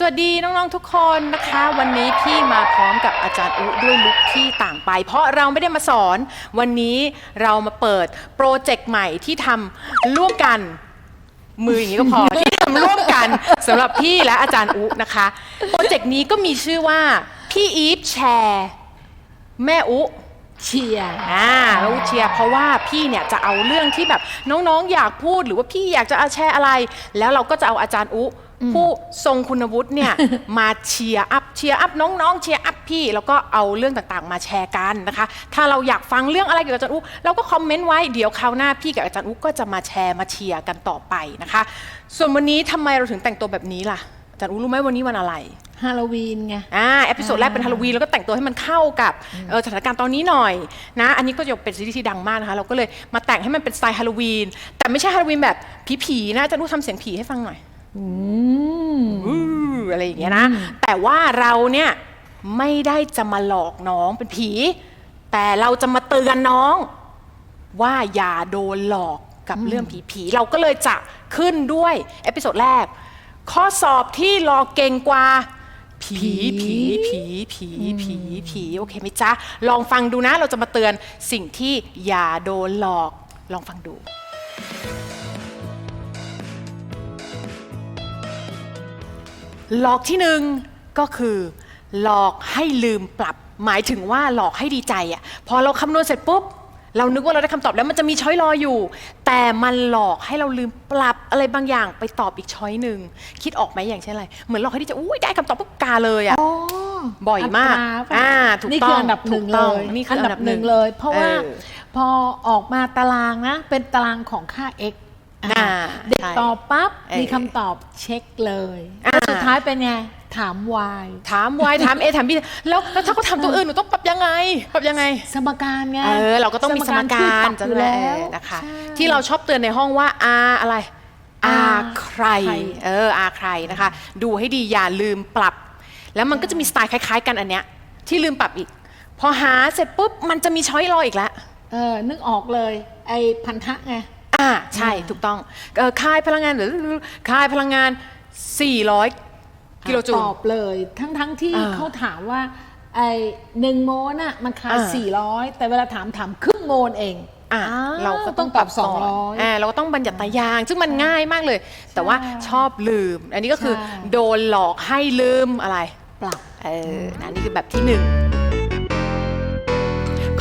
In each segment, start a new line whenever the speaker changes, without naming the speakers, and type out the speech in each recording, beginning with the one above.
สวัสดีน้องๆทุกคนนะคะ วันนี้พี่มาพร้อมกับอาจารย์อุด้วยลุคที่ต่างไป เพราะเราไม่ได้มาสอน วันนี้เรามาเปิดโปรเจกต์ใหม่ที่ทำร่วมกันมืออย่างนี้ก็พอ ที่ทำร่วมกันสำหรับพี่และอาจารย์อุนะคะโปรเจกต์นี้ก็มีชื่อว่าพี่อีฟแชร์แม่อุ
เชียร์
อ่าแล้วเชียร์เพราะว่าพี่เนี่ยจะเอาเรื่องที่แบบน้องๆอยากพูดหรือว่าพี่อยากจะเอาแชร์อะไร แล้วเราก็จะเอาอาจารย์อุ ผู้ทรงคุณวุฒิเนี่ย มาเชียร์อัพเชียร์อัพน้องๆเชียร์อัพพี่ แล้วก็เอาเรื่องต่างๆ มาแชร์กันนะคะ ถ้าเราอยากฟังเรื่องอะไรเกี่ยวกับอาจารย์อุเราก็คอมเมนต์ไว้เดี๋ยวคราวหน้าพี่กับอาจารย์อุก็จะมาแชร์มาเชียร์กันต่อไปนะคะ ส่วนวันนี้ทำไมเราถึงแต่งตัวแบบนี้ล่ะอาจารย์อุรู้ไหมวันนี้วันอะไร
ฮาโลวีนไง
อ่าเอพิโซดแรกเป็นฮาโลวีนแล้วก็แต่งตัวให้มันเข้ากับเออสถานการณ์ตอนนี้หน่อยนะ อันนี้ก็จะเป็นซีรีส์ที่ดังมากนะคะ เราก็เลยมาแต่งให้มันเป็นสไตล์ฮาโลวีนแต่ไม่ใช่ฮาโลวีนแบบผีๆนะจะรู้ทำเสียงผีให้ฟังหน่อย
อืม
อืออะไรอย่างเงี้ยนะ แต่ว่าเราเนี่ยไม่ได้จะมาหลอกน้องเป็นผี แต่เราจะมาเตือนน้อง ว่าอย่าโดนหลอกกับเรื่องผีๆเราก็เลยจะขึ้นด้วย เอพิโซดแรก ข้อสอบที่หลอกเก่งกว่า ผีผีผีผีผีผีโอเคไหมจ๊ะ ลองฟังดูนะ เราจะมาเตือนสิ่งที่อย่าโดนหลอกลองฟังดู หลอกที่หนึ่งก็คือ หลอกให้ลืมปรับ หมายถึงว่าหลอกให้ดีใจอะพอเราคำนวณเสร็จปุ๊บ เรานึกว่าเราได้คำตอบแล้วมันจะมีช้อยรออยู่ แต่มันหลอกให้เราลืมปรับอะไรบางอย่างไปตอบอีกช้อยหนึ่งคิดออกไหมอย่างเช่นอะไรเหมือนหลอกให้ดีใจอุ้ยได้คำตอบปุ๊บกาเลยอะ
อ๋อ
บ่อยมาก
ตรป่ะ
อ่าถูก
นี่
ต้
คือ
อง
อันดับหนึ่ง
ถูก
เล
ต้อง
ย
นี่คืออันดับหนึ่ง
เลย เพราะว่า
เออ
พอออกมาตารางนะ เป็นตารางของค่า x อ่า
อ่า
เด็ก
ใช่
ตอบปั๊บ
เออ
มีคำตอบเช็คเลย
อ่า
แล้วสุดท้ายเป็นไงถาม y
ถาม Y ถาม A ถาม B แล้วแล้วถ้าเขาทำตัวอื่นหนูต้องปรับยังไงปรับยังไง
สมการไง
เออเราก็ต้องมีสมการ
ช่วยปบ
จำ
อยู่
ได้
แล้ว
เออนะคะ
ใช่
ที่เราชอบเตือนในห้องว่า R อะไร
R
R ใคร
ใคร
เออ R ใครนะคะ ดูให้ดีอย่าลืมปรับ แล้วมันก็จะมีสไตล์คล้าย ๆ กันอันเนี้ย ที่ลืมปรับอีก พอหาเสร็จปุ๊บมันจะมีช้อยรออีกแล้ว
เออนึกออกเลย ไอ้พันธะไง
อ่าใช่ถูกต้องเออค่ายพลังงานหรือค่ายพลังงาน 400 กิโลจูล
ตอบเลยทั้งทั้งที่
อ่า
เขาถามว่าไอ้หนึ่งโมลน่ะมันคา
อ่า
สี่ร้อยแต่เวลาถามถามครึ่งโมลเอง
อะ
อ้ว
เราก็
ต้
ต้
อ
องง
ตอบ
ก่
สองร้อย
อ่าเราก็ต้องบัญญัติตายาง ซึ่งมันง่ายมากเลย แต่ว่าชอบลืม อันนี้ก็คือ
ใช่
โดนหลอกให้ลืมอะไร
ปรับ
เอออันนี้คือแบบที่หนึ่ง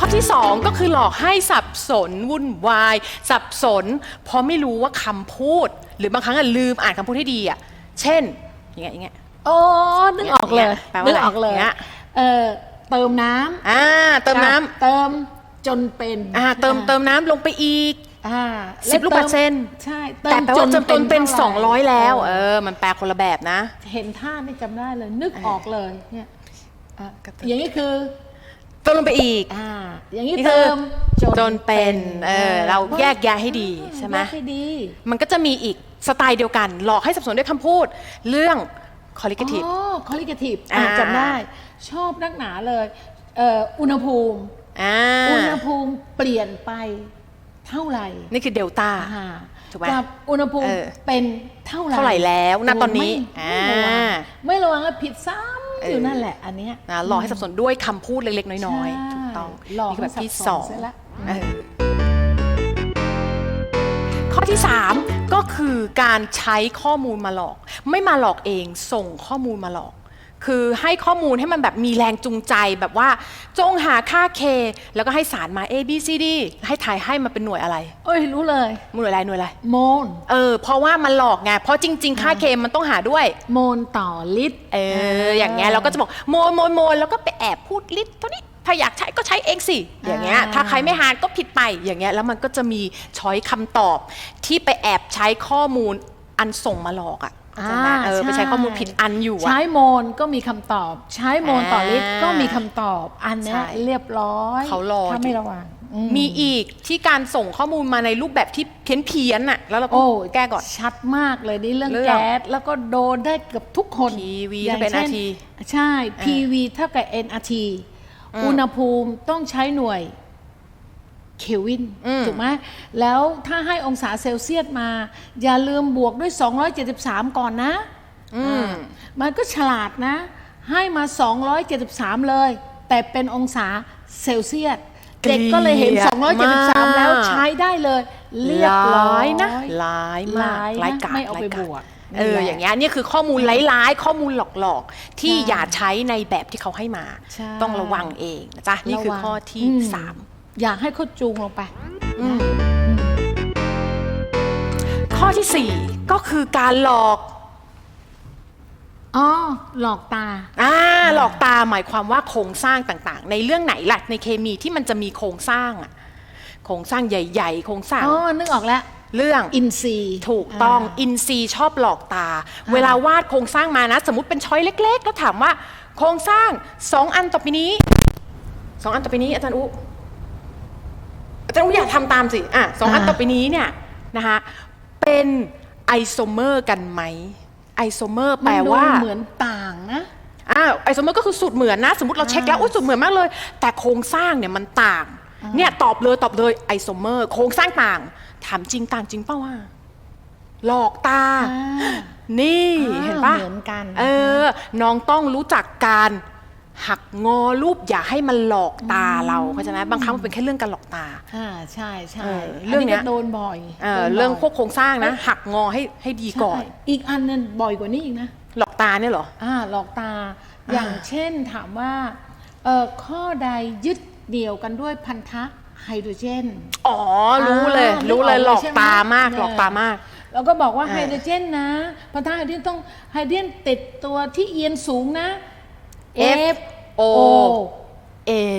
ข้อที่สองก็คือหลอกให้สับสนวุ่นวาย สับสน เพราะไม่รู้ว่าคำพูด หรือบางครั้งอะลืมอ่านคำพูดให้ดีอะเช่น อย่างเงี้ยอย่างเงี้ย
โอ้นึกออกเลย
แปลว่า
นึก
อะไร
ออกเลย
เนี่ย
เออเติมน้ำ
อ่าเติมน้ำ
เติมจนเป็น
อ่าเติมเติมน้ำลงไปอีก
อ่า
สิบลูกบาศก์เซน
ใช่
แต่แปลว่าจำนวนเป็น
ท่าไหร่
200 แล้ว เออ มันแปลคนละแบบนะ
เห็นท่านี่จำได้เลย นึกออกเลยเนี่ย
อะกระตุ้น
อย่างนี้คือ
เติมลงไปอีก
อ่าอย่างนี้
นี่คือ
เติม
จนเป็นเออเราแยกแยะให้ดีใช่ไหม
แยกให้ดี
มันก็จะมีอีกสไตล์เดียวกัน หลอกให้สับสนด้วยคำพูด เรื่อง colligative
อ๋อคอลิเกทีฟ
อ่า
จำได้ ชอบนักหนาเลยเอ่ออุณหภูมิ
อ่า
อุณหภูมิเปลี่ยนไปเท่าไหร่
นี่คือเดลต้า
อ่า
ถูกไหม
กับอุณหภูมิ
เออ
เป็นเท่าไหร่
เท่าไหร่แล้วณตอนนี้
ไม่ไม่ระวัง
อ่า
ไม่ระวังแล้วผิดซ้ำ
เออ
อ
อ
ยู่นั่นแหละอันเนี้ย
นะหลอกให้สับสนด้วยคำพูดเล็กๆ น้อยๆ
ใช่
ถูกต้อง
หลอก
นี่คือแบบที่
ให้สับ
ส
ส
อนง
เสียละ
เออข้อที่ 3 ก็คือการใช้ข้อมูลมาหลอก ไม่มาหลอกเองส่งข้อมูลมาหลอก คือให้ข้อมูลให้มันแบบมีแรงจูงใจแบบว่า จงหาค่า K แล้วก็ให้สารมา A B C D ให้ถ่ายให้มาเป็นหน่วยอะไร
เอ้ยรู้เลย
หน่วยอะไรหน่วยอะไร
โมล
เออ เพราะว่ามันหลอกไง เพราะจริง ๆ ค่า K มันต้องหาด้วย
โมลต่อลิตร
เออ อย่างเงี้ยเราก็จะบอกโมลโมลโมลแล้วก็ไปแอบพูดลิตรเท่านี้ ถ้าอยากใช้ก็ใช้เองสิ อย่างเงี้ย
อ่า
ถ้าใครไม่หารก็ผิดไป อย่างเงี้ย แล้วมันก็จะมีช้อยคำตอบที่ไปแอบใช้ข้อมูลอันส่งมาหลอกอะเข้า ใจไหมเออไปใช้ข้อมูลผิดอันอยู่อะ
ใช้โมลก็มีคำตอบ ใช้โมลต่อลิตร
อ่า
ก็มีคำตอบอันเนี้ย
ใช่
เรียบร้อย
เขารอ
ถ้า
อยู่
ไม่ระวังอื
มีอีกที่การส่งข้อมูลมาในรูปแบบที่เพี้ยนเพี้ยนๆน่ะแล้วเราก็
โอ้
แก้ก่อน
ชัดมากเลยนี่เรื่อง
เรื่อง
แก๊สแล้วก็โดนได้เกือบทุกคน
PV
อย่าง
ถ้าเป็น
ช่
RT
ใช่ PV เท่ากับ NRT อุณหภูมิต้องใช้หน่วย เคลวิน
อืม
ถูกไหมแล้วถ้าให้องศาเซลเซียสมา อย่าลืมบวกด้วย 273 ก่อนนะ
อืม
อ่ามันก็ฉลาดนะ ให้มา 273 เลย แต่เป็นองศาเซลเซียส
เกลียด
เด็กก็เลยเห็น
มาก
273 แล้วใช้ได้เลยเรียบร้อย
นะร้ายมาก
ร้ายนะ
ร้ายกาจ
ไม่เอาไป
ร้ยกจ
บวก
เออ
นี่แหละ
อย่างเงี้ยนี่คือข้อมูลร้ายๆ ข้อมูลหลอกๆ ที่
ใช่
อย่าใช้ในแบบที่เขาให้มา
ใช่
ต้องระวังเองนะจ๊ะนี่คือ
ระวัง
ข้อที่
อืม
สาม
อยากให้เขาจูงลงไป
อืมข้อที่สี่ก็คือการหลอก
อ๋อหลอกตา
อ่าหลอกตาหมายความว่าโครงสร้างต่างๆ ในเรื่องไหนล่ะในเคมีที่มันจะมีโครงสร้างอะโครงสร้างใหญ่ๆ โครงสร้าง
อ๋อนึกออกแล้ว
เรื่อง
อินซีย์
ถูกต้องาอินซีย์ชอบหลอกตา เวลาวาดโครงสร้างมานะ สมมติเป็นช้อยเล็ก ๆ แล้วถามว่า โครงสร้างสองอันต่อไปนี้สองอันต่อไปนี้อาจารย์อุอาจารย์อุอยากทำตามสิอะสองอัน
อ่า
ต่อไปนี้เนี่ยนะคะเป็นไอโซเมอร์กันไหมไอโซเมอร์แปลว่า
นดูเหมือนต่างนะ
อ่าไอโซเมอร์ก็คือสูตรเหมือนนะ สมมติเราเช็คแล้ว
อ่า
โอ้ยสูตรเหมือนมากเลย แต่โครงสร้างเนี่ยมันต่างเนี่ยตอบเลยตอบเลยไอโซเมอร์ โครงสร้างต่าง ถามจริงต่างจริงเปล่าว่าหลอกตา
อ่า
นี่
อ่า
เห็นปะ
เหมือนกัน
เออ น้องต้องรู้จักการ หักงอรูปอย่าให้มันหลอกตาเราเข้าใจไหมบางครั้งมันเป็นแค่เรื่องการหลอกตา
อ่าใช่ใช่
เออเรื่องเนี้ย
ก็โดนบ่อย
เออ
โดนบ่ย
เรื่องพวกโครงสร้างนะ หักงอให้ให้ดีก่อน
ใช่อีกอันนึงบ่อยกว่านี้อีกนะ
หลอกตาเนี่ยเหรอ
อ่าหลอกตาอย่างเช่นถามว่าเอ่อข้อใดยึดเดี่ยวกันด้วยพันธะไฮโดรเจน
อ๋อ รู้เลย
อ่า
รู้เลย
นึกออกเลย
หลอก
ใช่ไหม
ตามาก
เนี่ย
หลอกตามาก
เราก็บอกว่า
อ่า
ไฮโดรเจนนะพันธะไฮโดรเจนต้องไฮโดรเจนติดตัวที่เอียนสูงนะ
F O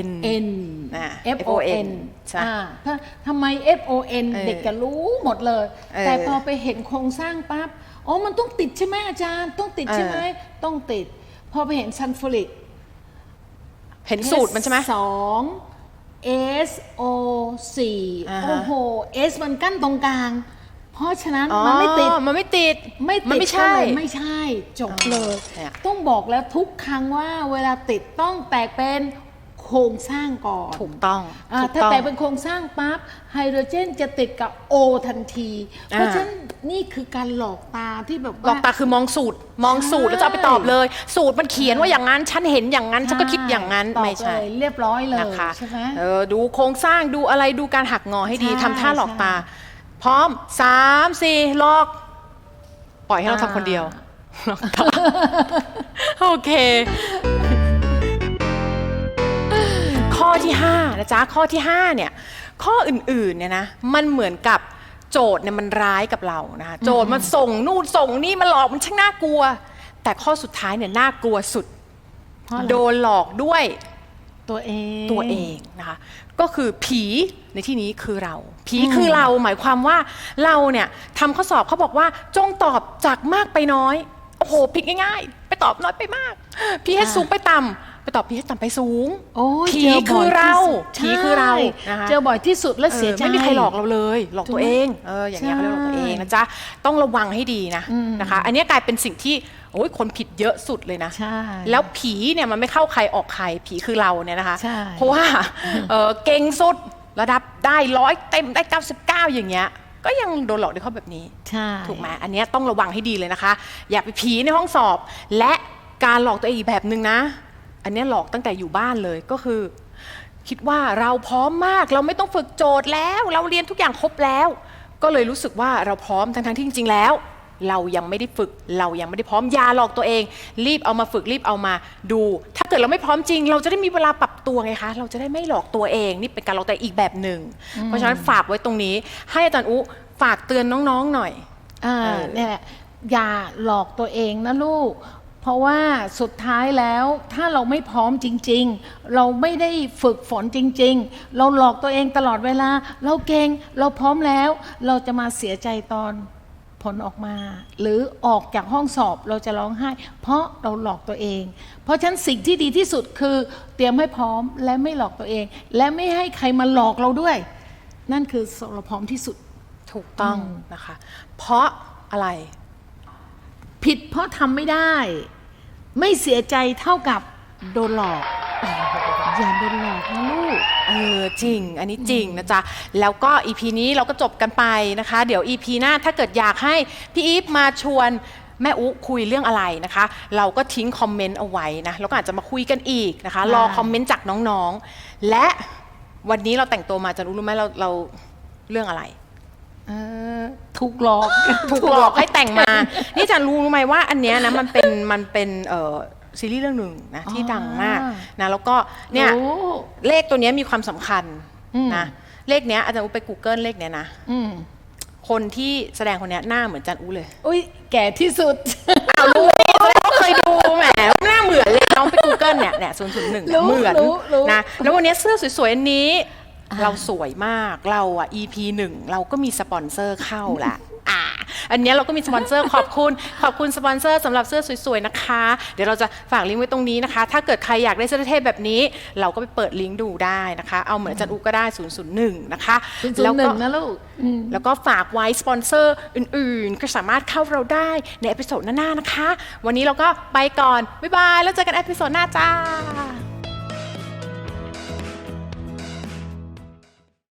N
N
อ่า
F O N
ใช่
อ่าถ้าทำไม F O N
เออ
เด็กจะรู้หมดเลย
เออ
แต่พอไปเห็นโครงสร้างปั๊บอ๋อมันต้องติดใช่ไหมอาจารย์ ต้องติดใช่ไหมต้องติด พอไปเห็นซันฟอริก
เห็นสูตรมันใช่ไหม
สอง S O สี่
อ่าฮะ
โอ้โห S มันกั้นตรงกลาง เพราะฉะนั้นมันไม่ติด
อ๋อมันไม่ติด
ไม่ติด
มันไม่ใช่
ก็เลยไม่ใช่จบเลย
เนี่ย
ต้องบอกแล้วทุกครั้งว่าเวลาติดต้องแตกเป็นโครงสร้างก่อน
ถูกต้อง
อ่า
ถูก
ถ้า
ต้อง
แตกเป็นโครงสร้างปั๊บไฮโดรเจนจะติดกับโอทันที
อ่า
เพราะฉะนั้นนี่คือการหลอกตาที่แบบ
หลอกตาคือมองสูตร มองสูตรแล้วจะเอาไปตอบเลย สูตรมันเขียนว่าอย่างนั้น ฉันเห็นอย่างนั้น ฉันก็คิดอย่างนั้น
ตอบ
ไม่ใช่
เลยเรียบร้อยเลย
นะคะ
ใช่ไหม
เออดูโครงสร้างดูอะไรดูการหักงอให้ดี
ใช่
ทำท่าหลอก
ใช่
ตา พร้อมสามสี่หลอก ปล่อยให้เราทำคนเดียวหลอกตาโอเค ข้อที่5นะจ๊ะข้อที่5เนี่ยข้ออื่นๆเนี่ยนะมันเหมือนกับโจทย์เนี่ยมันร้ายกับเรานะคะโจทย์มันส่งนู่นส่งนี่มันหลอกมันช่างน่ากลัว แต่ข้อสุดท้ายเนี่ยน่ากลัวสุด
เพราะอะไร
โดนหลอกด้วย
ตัวเอง
ตัวเองนะคะก็คือผีในที่นี้คือเรา ผีคือเราหมายความว่าเราเนี่ยทำข้อสอบเขาบอกว่าจงตอบจากมากไปน้อย โอ้โหผิดง่ายๆ ไปตอบน้อยไปมากพีเอ
อ่า
สูงไปต่ำไป ตอบพีเอต่ำไปสูง
โอ้ย
ผี
เจอบ่
คื
ย
อเรา
ที่สุด
ผีคือเรา
ใช่
นะคะ
เจอบ่อยที่สุดและเสียใจ
ออไม่มีใครหลอกเราเลยหลอก
ถูก
ตัว
ไหม
เองเอออย่างเงี้ยเขาเรียกหลอกตัวเองนะจ๊ะต้องระวังให้ดีนะนะคะ อันเนี้ยกลายเป็นสิ่งที่โอ้ยคนผิดเยอะสุดเลยนะ
ใช่
แล้วผีเนี่ยมันไม่เข้าใครออกใครผีคือเราเนี่ยนะคะ
ใช่
เพราะว่าเอ่อเก่งสุดระดับได้ร้อยเต็มได้ 99 อย่างเงี้ยก็ยังโดนหลอกด้วยข้อแบบนี้
ใช่
ถูกไหมอันเนี้ยต้องระวังให้ดีเลยนะคะ อย่าไปผีในห้องสอบ และการหลอกตัวเองอีกแบบหนึ่งนะ อันเนี้ยหลอกตั้งแต่อยู่บ้านเลยก็คือ คิดว่าเราพร้อมมาก เราไม่ต้องฝึกโจทย์แล้ว เราเรียนทุกอย่างครบแล้ว ก็เลยรู้สึกว่าเราพร้อมทั้งๆที่จริง ๆ แล้ว เรายังไม่ได้ฝึก เรายังไม่ได้พร้อมอย่าหลอกตัวเอง รีบเอามาฝึกรีบเอามาดู ถ้าเกิดเราไม่พร้อมจริง เราจะได้มีเวลาปรับตัวไงคะเราจะได้ไม่หลอกตัวเองนี่เป็นการหลอกตัวเองอีกแบบหนึ่งเพราะฉะนั้นฝากไว้ตรงนี้ ให้อาจารย์อุฝากเตือนน้องๆหน่อย
อ่า
เออ
เนี่ยอย่าหลอกตัวเองนะลูกเพ ราะว่าสุดท้ายแล้วถ้าเราไม่พร้อมจริง ๆ เราไม่ได้ฝึกฝนจริง ๆ เราหลอกตัวเองตลอดเวลา เราเก่งเราพร้อมแล้ว เราจะมาเสียใจตอนผลออกมา หรือออกจากห้องสอบเราจะร้องไห้ เพราะเราหลอกตัวเอง เพราะฉะนั้นสิ่งที่ดีที่สุดคือ เตรียมให้พร้อมและไม่หลอกตัวเอง และไม่ให้ใครมาหลอกเราด้วย นั่นคือเราพร้อมที่สุด
ถูกต้องนะคะ เพราะอะไร
ผิดเพราะทำไม่ได้ ไม่เสียใจเท่ากับโดนหลอกอย่าโดนหลอกนะลูก
เออจริง อันนี้จริงนะจ๊ะ แล้วก็ EP นี้เราก็จบกันไปนะคะ เดี๋ยว EP หน้าถ้าเกิดอยากให้พี่อีฟมาชวนแม่อุคุยเรื่องอะไรนะคะ เราก็ทิ้งคอมเมนต์เอาไว้นะแล้วก็อาจจะมาคุยกันอีกนะคะ รอคอมเมนต์จากน้องๆ และวันนี้เราแต่งตัวมาจะรู้รู้ไหมเราเราเรื่องอะไร
เออถูกหลอก
ถูกหลอกให้แต่งมา นี่จะรู้รู้ไหมว่าอันเนี้ยนะมันเป็นมันเป็นเอ่อซีรีส์เรื่องหนึ่งนะที่ดังมากนะแล้วก็เนี่ย
รู้
เลขตัวเนี้ยมีความสำคัญ
อืม
นะเลขเนี้ยอาจารย์อูไป Google เลขเนี้ยนะ
อืม
คนที่แสดงคนเนี้ยหน้าเหมือนจันอูเลย
อุ้ยแก่ที่สุด
อ้าวรู้นี่แสดงว่าเคยดูแหมหน้าเหมือนเลยน้องไป Google เนี่ยเนี่ยศูนย์ศูนย์หนึ่ง
รู้
เหมือน
รู้รู้
นะแล้ววันเนี้ยเสื้อสวยๆอันนี้ เราสวยมากเราอะ EP หนึ่งเราก็มีสปอนเซอร์เข้าละอ่าอันเนี้ยเราก็มีสปอนเซอร์ขอบคุณ ขอบคุณสปอนเซอร์สำหรับเสื้อสวยๆนะคะ เดี๋ยวเราจะฝากลิงก์ไว้ตรงนี้นะคะ ถ้าเกิดใครอยากได้เสื้อเท่ๆแบบนี้ เราก็ไปเปิดลิงก์ดูได้นะคะ เอาเหมือนอาจันอูก็ได้ 001 นะคะ
ศูนย์ศูน
แล้ว
ย์หนึ่
ก็
งนะลูกอืม
แล้วก็ฝากไว้สปอนเซอร์อื่นๆ ก็สามารถเข้าเราได้ในเอพิโซดหน้าๆนะคะ วันนี้เราก็ไปก่อนบ๊ายบายแล้วเจอกันเอพิโซดหน้าจ้า